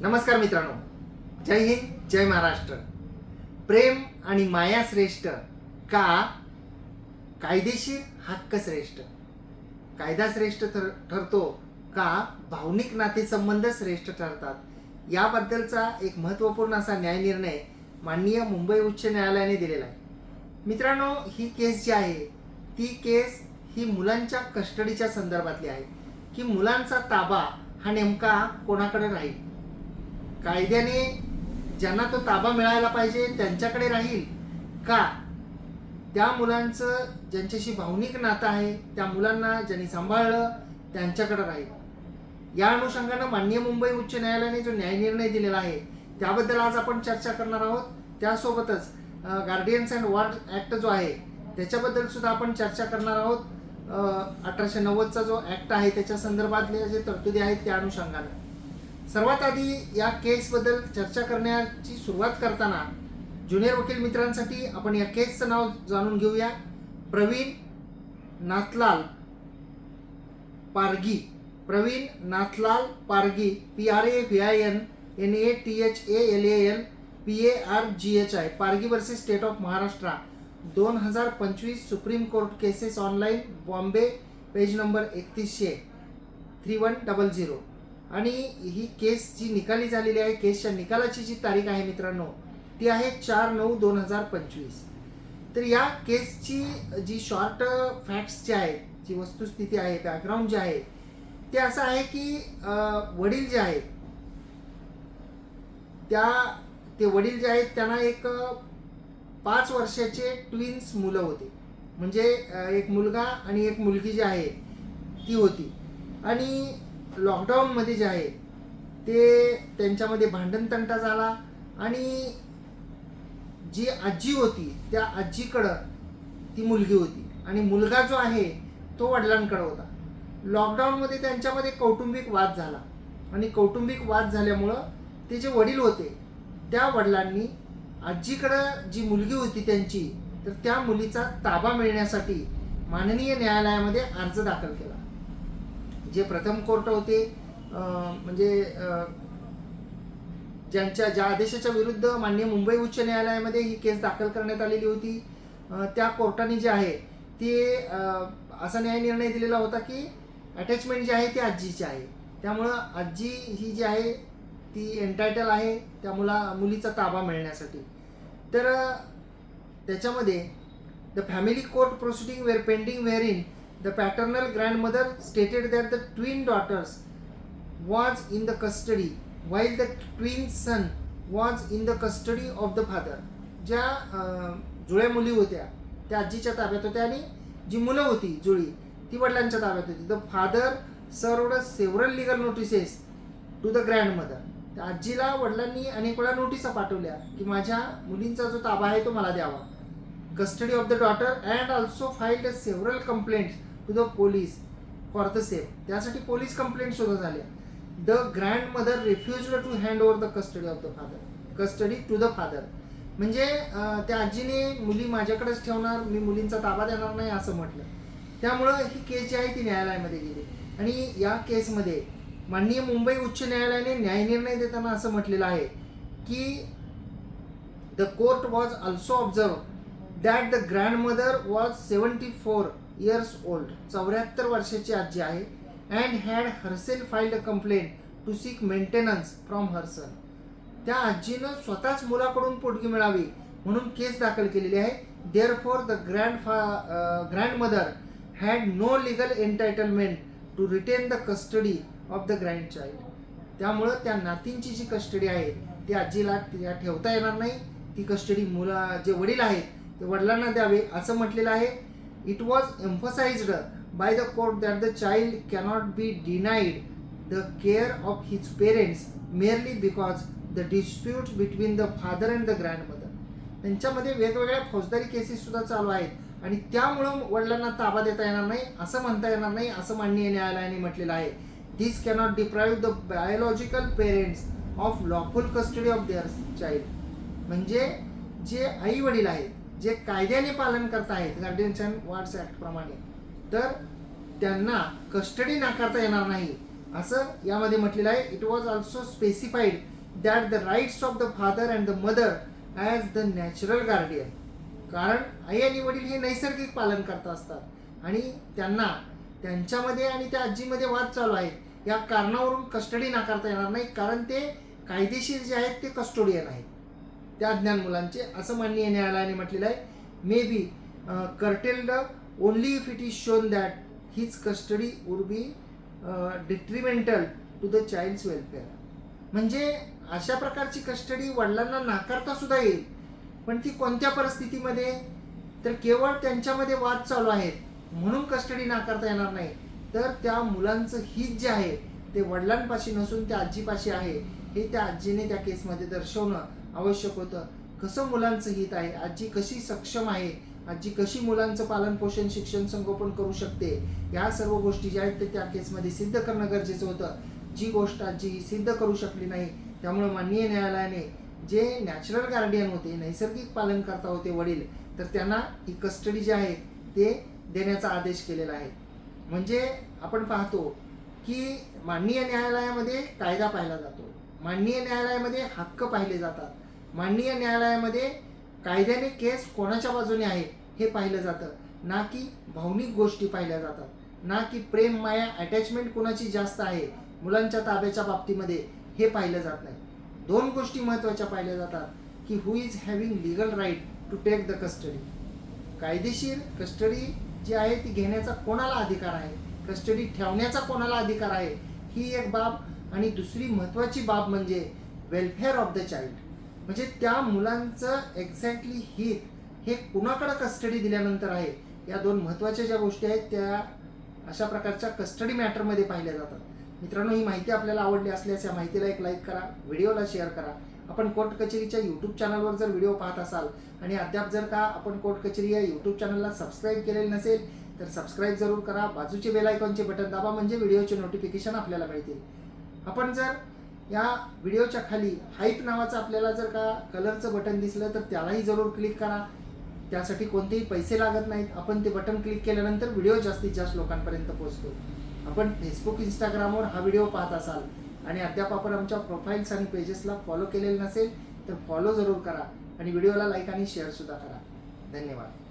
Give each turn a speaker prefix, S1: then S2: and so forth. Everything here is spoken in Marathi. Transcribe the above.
S1: नमस्कार मित्रांनो. जय हिंद जय महाराष्ट्र. प्रेम आणि माया श्रेष्ठ का? कायदेशीर हक्क श्रेष्ठ. कायदा श्रेष्ठ ठर ठरतो का? भावनिक नातेसंबंध श्रेष्ठ ठरतात. याबद्दलचा एक महत्त्वपूर्ण असा न्यायनिर्णय माननीय मुंबई उच्च न्यायालयाने दिलेला आहे. मित्रांनो ही केस जी आहे ती केस ही मुलांच्या कस्टडीच्या संदर्भातली आहे. की मुलांचा ताबा हा नेमका कोणाकडे राहील? कायद्याने ज्यांना तो ताबा मिळायला पाहिजे त्यांच्याकडे राहील. का? त्या मुलांचं ज्यांच्याशी भावनिक नातं आहे त्या मुलांना ज्यांनी सांभाळलं त्यांच्याकडे राहील. या अनुषंगानं मान्य मुंबई उच्च न्यायालयाने जो न्यायनिर्णय दिलेला आहे त्याबद्दल आज आपण चर्चा करणार आहोत. त्यासोबतच गार्डियन्स अँड वॉर्ड ॲक्ट जो आहे त्याच्याबद्दल सुद्धा आपण चर्चा करणार आहोत. अठराशे नव्वदचा जो ॲक्ट आहे त्याच्या संदर्भातल्या जे तरतुदी आहेत त्या अनुषंगानं. सर्वात आधी या केसबद्दल चर्चा करण्याची सुरुवात करताना ज्युनियर वकील मित्रांसाठी आपण या केसचं नाव जाणून घेऊया. Praveen Nathlal Pargi. Praveen Nathlal Pargi P R A V I N N A T H A L A L P A R G H I Pargi versus state of Maharashtra दोन हजार पंचवीस Supreme Court cases online Bombay page number एकतीसशे three one double zero आणि ही केस जी निकाली झालेली आहे केसच्या निकालाची जी तारीख आहे मित्रांनो ती आहे चार नऊ दोन हजार पंचवीस. तर या केसची जी शॉर्ट फॅक्ट्स जे आहेत जी वस्तुस्थिती आहे बॅकग्राऊंड जे आहे ते असं आहे की वडील जे आहेत त्या ते वडील जे आहेत त्यांना एक पाच वर्षाचे ट्विन्स मुलं होते. म्हणजे एक मुलगा आणि एक मुलगी जी आहे ती होती. आणि लॉकडाऊनमध्ये जे आहे ते त्यांच्यामध्ये भांडणतंटा झाला आणि जी आजी होती त्या आजीकडं ती मुलगी होती. आणि मुलगा जो आहे तो वडिलांकडं होता. लॉकडाऊनमध्ये त्यांच्यामध्ये कौटुंबिक वाद झाला. आणि कौटुंबिक वाद झाल्यामुळं ते जे वडील होते त्या वडिलांनी आजीकडं जी मुलगी होती त्यांची तर त्या मुलीचा ताबा मिळण्यासाठी माननीय न्यायालयामध्ये अर्ज दाखल केला. जे प्रथम कोर्ट होते म्हणजे ज्यांच्या ज्या आदेशाच्या विरुद्ध मान्य मुंबई उच्च न्यायालयामध्ये ही केस दाखल करण्यात आलेली होती त्या कोर्टाने जे आहे ते असा न्याय निर्णय दिलेला होता की अटॅचमेंट जी आहे ती आजीची आहे. त्यामुळं आजी ही जी आहे ती एन्टायटल आहे त्या मुला मुलीचा ताबा मिळण्यासाठी. तर त्याच्यामध्ये the family court proceeding were pending were in the paternal grandmother stated that the twin daughters was in the custody while the twin son was in the custody of the father. ज्या जुळ्या मुली होत्या त्या आजीच्या ताब्यात होत्या आणि जी मुलं होती जुळी ती वडिलांच्या ताब्यात होती. The father served several legal notices to the grand mother त्या आजीला वडिलांनी अनेक वेळा नोटिसा पाठवल्या की माझ्या मुलींचा जो ताबा आहे तो मला द्यावा. Custody of the daughter and also filed several complaints to the police for the same. त्यासाठी पोलीस कंप्लेंट सुद्धा झाल्या the grand mother refuse to hand over the custody of the father custody to the father म्हणजे त्या आजीने मुली माझ्याकडेच ठेवणार मी मुलींचा ताबा देणार नाही असं म्हटलं. त्यामुळं ही केस जी आहे ती न्यायालयामध्ये गेली. आणि या केसमध्ये माननीय मुंबई उच्च न्यायालयाने न्यायनिर्णय देताना असं म्हटलेलं आहे की the court was also observe that the grandmother was seventy four years old चौऱ्याहत्तर वर्षाची आजी आहे and had herself filed a complaint to seek maintenance from her son त्या आजीनं स्वतःच मुलाकडून पोटगी मिळावी म्हणून केस दाखल केलेली आहे. For the grand fa grandmother had no legal entitlement to retain the custody of the grand child त्यामुळं त्या नातींची जी कस्टडी आहे ती आजीला ठेवता येणार नाही. ती कस्टडी मुला जे वडील आहेत ते वडिलांना द्यावे असं म्हटलेलं आहे. It was emphasized by the court that the child cannot be denied the care of his parents merely because the dispute between the father and the grand mother त्यांच्यामध्ये वेगवेगळ्या फौजदारी केसेससुद्धा चालू आहेत. आणि त्यामुळं वडिलांना ताबा देता येणार नाही असं म्हणता येणार नाही असं माननीय न्यायालयाने म्हटलेलं आहे. This cannot deprive the biological parents of lawful custody of their child म्हणजे जे आई वडील आहेत जे कायद्याने पालन करत आहेत गार्डियन्स अँड वॉर्ड्स ॲक्ट प्रमाणे तर त्यांना कस्टडी नाकारता येणार नाही. असं यामध्ये म्हटलेलं आहे. It was also specified that the rights of the father and the mother as the natural guardian कारण आई आणि वडील हे नैसर्गिक पालन करत असतात. आणि त्यांना त्यांच्यामध्ये आणि त्या आजीमध्ये वाद चालू आहेत. या कारणावरून कस्टडी नाकारता येणार नाही. कारण ते कायदेशीर जे आहेत ते कस्टोडियन आहेत. त्या ज्ञान मुलांचे असं माननीय न्यायालयाने म्हटलेलं आहे. May be curtailed only if it is shown that his custody would be detrimental to the child's welfare म्हणजे अशा प्रकारची कस्टडी वडिलांना नाकारता सुद्धा येईल. पण ती कोणत्या परिस्थितीमध्ये? तर केवळ त्यांच्यामध्ये वाद चालू आहेत. म्हणून कस्टडी नाकारता येणार नाही. तर त्या मुलांचं हित जे आहे ते वडिलांपाशी नसून त्या आजीपाशी आहे हे त्या आजीने त्या केसमध्ये दर्शवणं आवश्यक होतं. कसं मुलांचं हित आहे? आजी कशी सक्षम आहे? आजी कशी मुलांचं पालन पोषण शिक्षण संगोपन करू शकते? या सर्व गोष्टी ज्या आहेत ते त्या केसमध्ये सिद्ध करणं गरजेचं होतं. जी गोष्ट आजी सिद्ध करू शकली नाही त्यामुळे माननीय न्यायालयाने जे नॅचरल गार्डियन होते नैसर्गिक पालनकर्ता होते वडील तर त्यांना ही कस्टडी जी आहे ते देण्याचा आदेश केलेला आहे. म्हणजे आपण पाहतो की माननीय न्यायालयामध्ये कायदा पाहिला जातो. माननीय न्यायालयामध्ये हक्क पाहिले जातात. माननीय न्यायालयामध्ये कायद्याने केस कोणाच्या बाजूने आहे हे पाहिलं जातं. ना की भावनिक गोष्टी पाहिल्या जातात. ना की प्रेम माया अटॅचमेंट कोणाची जास्त आहे मुलांच्या ताब्याच्या बाबतीमध्ये हे पाहिलं जात नाही. दोन गोष्टी महत्त्वाच्या पाहिल्या जातात की who is having legal right to take the custody कायदेशीर कस्टडी जी आहे ती घेण्याचा कोणाला अधिकार आहे? कस्टडी ठेवण्याचा कोणाला अधिकार आहे? ही एक बाब. आणि दुसरी महत्त्वाची बाब म्हणजे वेलफेअर ऑफ द चाइल्ड म्हणजे त्या मुलांचं एक्झॅक्टली हित हे कुणाकडं कस्टडी दिल्यानंतर आहे? या दोन महत्त्वाच्या ज्या गोष्टी आहेत त्या अशा प्रकारच्या कस्टडी मॅटरमध्ये पाहिल्या जातात. मित्रांनो ही माहिती आपल्याला आवडली असल्यास या माहितीला एक लाईक करा व्हिडिओला शेअर करा. आपण कोर्ट कचेरीच्या यूट्यूब चॅनलवर जर व्हिडिओ पाहत असाल आणि अद्याप जर का आपण कोर्ट कचेरी या यूट्यूब चॅनलला सबस्क्राईब केलेलं नसेल तर सबस्क्राईब जरूर करा. बाजूचे बेल आयकॉनचे बटन दाबा म्हणजे व्हिडिओचे नोटिफिकेशन आपल्याला मिळतील. आपण जर या व्हिडिओच्या खाली हाईप नावाचं आपल्याला जर का कलरचं बटन दिसलं तर त्यालाही जरूर क्लिक करा. त्यासाठी कोणतेही पैसे लागत नाहीत. आपण ते बटन क्लिक केल्यानंतर व्हिडिओ जास्तीत जास्त लोकांपर्यंत पोहोचतो. आपण फेसबुक इंस्टाग्रामवर हा व्हिडिओ पाहत असाल आणि अद्याप आपण आमच्या प्रोफाईल्स आणि पेजेसला फॉलो केलेलं नसेल तर फॉलो जरूर करा आणि व्हिडिओला लाईक आणि शेअरसुद्धा करा. धन्यवाद.